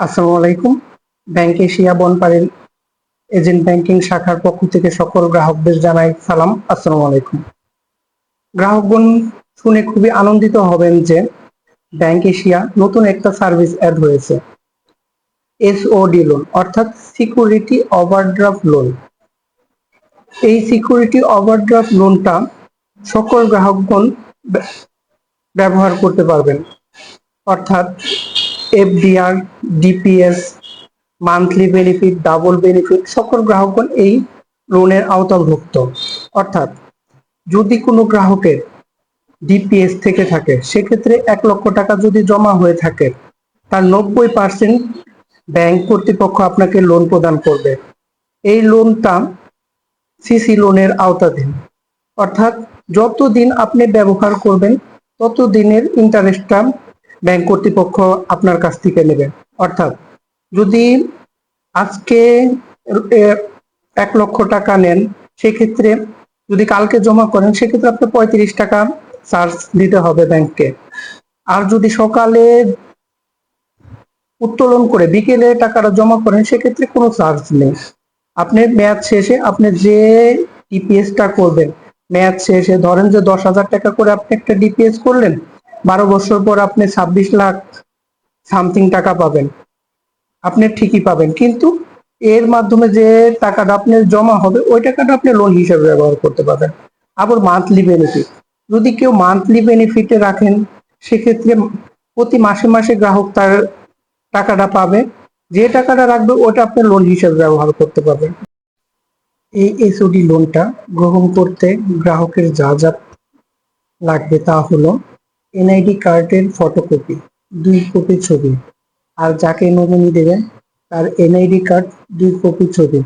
আসসালামু আলাইকুম। Bank Asia বনপাড়ির এজেন্ট ব্যাংকিং শাখার পক্ষ থেকে সকল গ্রাহকদের জানাই সালাম। আসসালামু আলাইকুম। গ্রাহকগণ শুনে খুবই আনন্দিত হবেন যে ব্যাংক এশিয়া নতুন একটা সার্ভিস অ্যাড হয়েছে। এসওডি লোন অর্থাৎ সিকিউরিটি ওভারড্রাফট লোন এই সিকিউরিটি ওভারড্রাফট লোনটা সকল গ্রাহকগণ ব্যবহার করতে পারবেন। অর্থাৎ FDR DPS monthly benefit double benefit সকল গ্রাহকগণ এই লোনের আওতাভুক্ত। অর্থাৎ যদি কোনো গ্রাহকের ডিপিএস থেকে থাকে, সেক্ষেত্রে এক লক্ষ টাকা যদি জমা হয়ে থাকে, তার নব্বই পার্সেন্ট ব্যাংক কর্তৃপক্ষ আপনাকে লোন প্রদান করবে। এই লোনটা সিসি লোনের আওতাধীন। অর্থাৎ যতদিন আপনি ব্যবহার করবেন তত দিনের ইন্টারেস্টটা ব্যাংক কর্তৃপক্ষ আপনার কাছ থেকে নেবে। অর্থাৎ যদি আজকে এক লক্ষ টাকা নেন, সেক্ষেত্রে যদি কালকে জমা করেন, সেক্ষেত্রে আপনার পঁয়ত্রিশ টাকা চার্জ দিতে হবে ব্যাংককে। আর যদি সকালে উত্তোলন করে বিকেলে টাকাটা জমা করেন, সেক্ষেত্রে কোনো চার্জ নেই। আপনি মেয়াদ শেষে আপনি যে ডিপিএসটা করবেন, মেয়াদ শেষে ধরেন যে দশ হাজার টাকা করে আপনি একটা ডিপিএস করলেন বারো বছর পর আপনি ছাব্বিশ লাখ সামথিং টাকা পাবেন। আপনি ঠিকই পাবেন। কিন্তু এর মাধ্যমে যে টাকাটা আপনার জমা হবে, ওই টাকাটা আপনি লোন হিসেবে ব্যবহার করতে পারবেন। আবার মান্থলি বেনিফিট যদি কেউ মান্থলি বেনিফিটে রাখেন, সেক্ষেত্রে প্রতি মাসে মাসে গ্রাহক তার টাকাটা পাবে। যে টাকাটা রাখবে, ওটা আপনি লোন হিসেবে ব্যবহার করতে পারবেন। এই এসওডি লোনটা গ্রহণ করতে গ্রাহকের যা যা লাগবে তা হলো এনআইডি কার্ডের ফটোকপি, দুই কপি ছবি। আর যাকে নমিনি দেবেন, তার এনআইডি কার্ড, দুই কপি ছবি।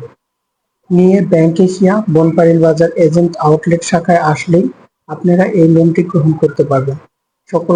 নিয়ে ব্যাংক এশিয়া বনপাড়িল বাজার এজেন্ট আউটলেট শাখায় আসলেই আপনারা এই লোনটি গ্রহণ করতে পারবেন। সকল